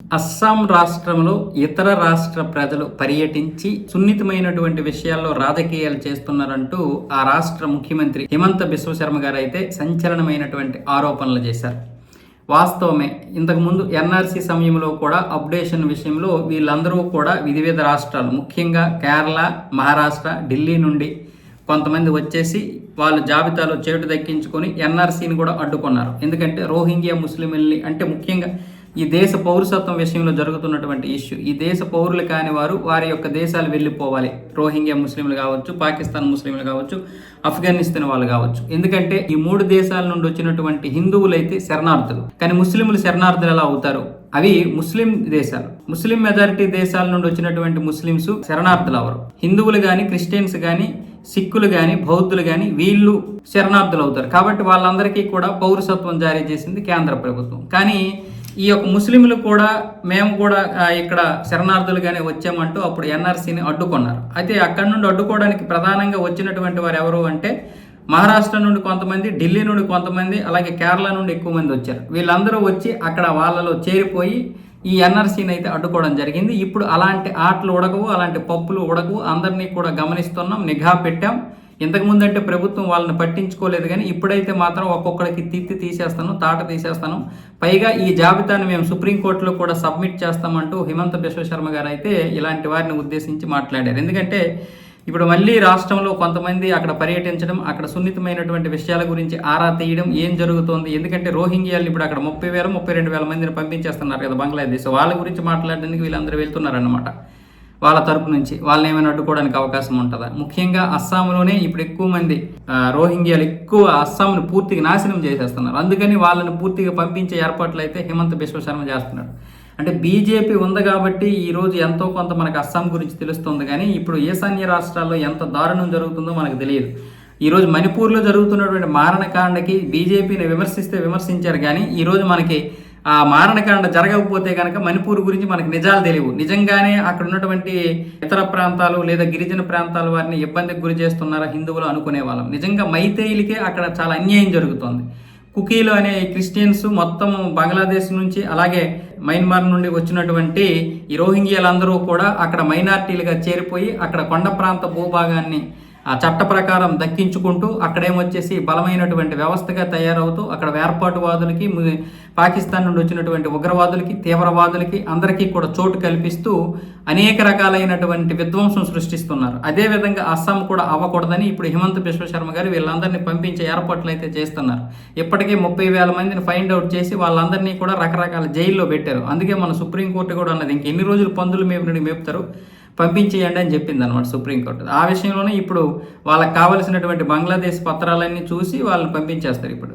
అస్సాం రాష్ట్రంలో ఇతర రాష్ట్ర ప్రజలు పర్యటించి సున్నితమైనటువంటి విషయాల్లో రాజకీయాలు చేస్తున్నారంటూ ఆ రాష్ట్ర ముఖ్యమంత్రి హిమంత బిశ్వశర్మ గారు అయితే సంచలనమైనటువంటి ఆరోపణలు చేశారు. వాస్తవమే ఇంతకుముందు ఎన్ఆర్సీ సమయంలో కూడా అప్డేషన్ విషయంలో వీళ్ళందరూ కూడా వివిధ రాష్ట్రాలు ముఖ్యంగా కేరళ మహారాష్ట్ర ఢిల్లీ నుండి కొంతమంది వచ్చేసి వాళ్ళు జాబితాలో చేటు దక్కించుకొని ఎన్ఆర్సీని కూడా అడ్డుకున్నారు. ఎందుకంటే రోహింగ్యా ముస్లింల్ని అంటే ముఖ్యంగా ఈ దేశ పౌరసత్వం విషయంలో జరుగుతున్నటువంటి ఇష్యూ. ఈ దేశ పౌరులు కాని వారు వారి యొక్క దేశాలు వెళ్ళిపోవాలి. రోహింగ్యా ముస్లింలు కావచ్చు పాకిస్తాన్ ముస్లింలు కావచ్చు ఆఫ్ఘనిస్తాన్ వాళ్ళు కావచ్చు. ఎందుకంటే ఈ మూడు దేశాల నుండి వచ్చినటువంటి హిందువులైతే శరణార్థులు. కానీ ముస్లింలు శరణార్థులు ఎలా అవుతారు? అవి ముస్లిం దేశాలు. ముస్లిం మెజారిటీ దేశాల నుండి వచ్చినటువంటి ముస్లింస్ శరణార్థులు అవరు. హిందువులు కానీ క్రిస్టియన్స్ కానీ సిక్కులు కానీ బౌద్ధులు కానీ వీళ్ళు శరణార్థులు అవుతారు. కాబట్టి వాళ్ళందరికీ కూడా పౌరసత్వం జారీ చేసింది కేంద్ర ప్రభుత్వం. కానీ ఈ యొక్క ముస్లింలు కూడా మేము కూడా ఇక్కడ శరణార్థులుగానే వచ్చామంటూ అప్పుడు ఎన్ఆర్సీని అడ్డుకున్నారు. అయితే అక్కడి నుండి అడ్డుకోవడానికి ప్రధానంగా వచ్చినటువంటి వారు ఎవరు అంటే మహారాష్ట్ర నుండి కొంతమంది ఢిల్లీ నుండి కొంతమంది అలాగే కేరళ నుండి ఎక్కువ మంది వచ్చారు. వీళ్ళందరూ వచ్చి అక్కడ వాళ్ళలో చేరిపోయి ఈ ఎన్ఆర్సీని అయితే అడ్డుకోవడం జరిగింది. ఇప్పుడు అలాంటి ఆటలు ఉడకవు అలాంటి పప్పులు ఉడకవు. అందరినీ కూడా గమనిస్తున్నాం నిఘా పెట్టాం. ఇంతకుముందు అంటే ప్రభుత్వం వాళ్ళని పట్టించుకోలేదు కానీ ఇప్పుడైతే మాత్రం ఒక్కొక్కరికి తిత్తి తీసేస్తాను తాట తీసేస్తాను. పైగా ఈ జాబితాను మేము సుప్రీంకోర్టులో కూడా సబ్మిట్ చేస్తామంటూ హిమంత బిశ్వశర్మ గారు అయితే ఇలాంటి వారిని ఉద్దేశించి మాట్లాడారు. ఎందుకంటే ఇప్పుడు మళ్ళీ రాష్ట్రంలో కొంతమంది అక్కడ పర్యటించడం అక్కడ సున్నితమైనటువంటి విషయాల గురించి ఆరా తీయడం ఏం జరుగుతోంది? ఎందుకంటే రోహింగ్యాలు ఇప్పుడు అక్కడ ముప్పై వేల ముప్పై రెండు వేల మందిని పంపించేస్తున్నారు కదా బంగ్లాదేశ్. వాళ్ళ గురించి మాట్లాడడానికి వీళ్ళందరూ వెళ్తున్నారన్నమాట. వాళ్ళ తరపు నుంచి వాళ్ళని ఏమైనా అడ్డుకోవడానికి అవకాశం ఉంటుందా? ముఖ్యంగా అస్సాంలోనే ఇప్పుడు ఎక్కువ మంది రోహింగ్యాలు ఎక్కువ అస్సాంను పూర్తిగా నాశనం చేసేస్తున్నారు. అందుకని వాళ్ళని పూర్తిగా పంపించే ఏర్పాట్లు అయితే హిమంత బిశ్వ శర్మ చేస్తున్నాడు అంటే బీజేపీ ఉంది కాబట్టి ఈ రోజు ఎంతో కొంత మనకు అస్సాం గురించి తెలుస్తుంది కానీ ఇప్పుడు ఈశాన్య రాష్ట్రాల్లో ఎంత దారుణం జరుగుతుందో మనకు తెలియదు. ఈరోజు మణిపూర్లో జరుగుతున్నటువంటి మారణకాండకి బీజేపీని విమర్శిస్తే విమర్శించారు కానీ ఈరోజు మనకి ఆ మారణకాండ జరగకపోతే కనుక మణిపూర్ గురించి మనకు నిజాలు తెలియవు. నిజంగానే అక్కడ ఉన్నటువంటి ఇతర ప్రాంతాలు లేదా గిరిజన ప్రాంతాల వారిని ఇబ్బందికి గురి చేస్తున్నారా హిందువులు అనుకునే వాళ్ళం. నిజంగా మైతేయులకే అక్కడ చాలా అన్యాయం జరుగుతోంది. కుకీలు అనే క్రిస్టియన్స్ మొత్తం బంగ్లాదేశ్ నుంచి అలాగే మయన్మార్ నుండి వచ్చినటువంటి ఈ రోహింగ్యాలందరూ కూడా అక్కడ మైనార్టీలుగా చేరిపోయి అక్కడ కొండ ప్రాంత భూభాగాన్ని ఆ చట్ట ప్రకారం దక్కించుకుంటూ అక్కడేమొచ్చేసి బలమైనటువంటి వ్యవస్థగా తయారవుతూ అక్కడ వేర్పాటువాదులకి పాకిస్తాన్ నుండి వచ్చినటువంటి ఉగ్రవాదులకి తీవ్రవాదులకి అందరికీ కూడా చోటు కల్పిస్తూ అనేక రకాలైనటువంటి విధ్వంసం సృష్టిస్తున్నారు. అదేవిధంగా అస్సాం కూడా అవ్వకూడదని ఇప్పుడు హిమంత విశ్వశర్మ గారు వీళ్ళందరినీ పంపించే ఏర్పాట్లు అయితే చేస్తున్నారు. ఇప్పటికే ముప్పై వేల మందిని ఫైండ్ అవుట్ చేసి వాళ్ళందరినీ కూడా రకరకాల జైల్లో పెట్టారు. అందుకే మన సుప్రీంకోర్టు కూడా అన్నది ఇంకెన్ని రోజులు పందులు మేపునని మేపుతారు? పంపించేయండి అని చెప్పింది అనమాట సుప్రీంకోర్టు. ఆ విషయంలోనే ఇప్పుడు వాళ్ళకి కావలసినటువంటి బంగ్లాదేశ్ పత్రాలన్నీ చూసి వాళ్ళని పంపించేస్తారు ఇప్పుడు.